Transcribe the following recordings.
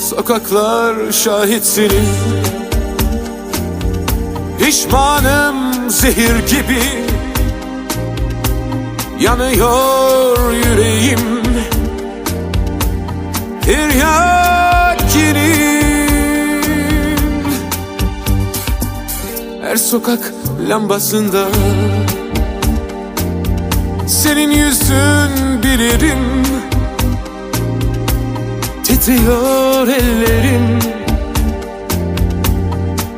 Sokaklar şahit senin. Pişmanım zehir gibi. Yanıyor yüreğim. Tiryakinim Her sokak lambasında Senin yüzün bilirim Titriyor ellerim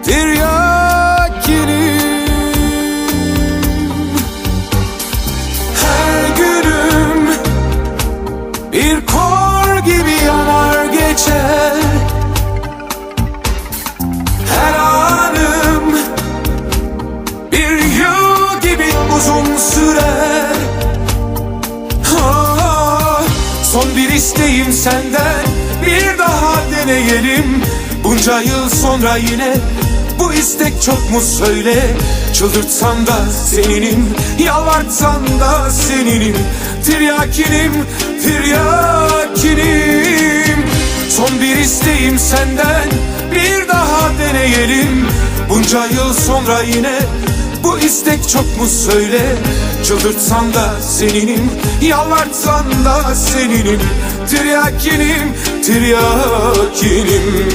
Tiryakinim Her günüm Bir kor gibi yanar geçer. Her anım Bir yıl gibi uzun sürer Son bir isteğim senden Bir daha deneyelim. Bunca yıl sonra yine Bu istek çok mu söyle? Çıldırtsam da seninim Yalvartsam da seninim. Tiryakinim Tiryakinim. Son bir isteğim senden Bir daha deneyelim. Bunca yıl sonra yine bu istek çok mu söyle? Çıldırtsan da seninim Yalvartsan da seninim. Tiryakinim Tiryakinim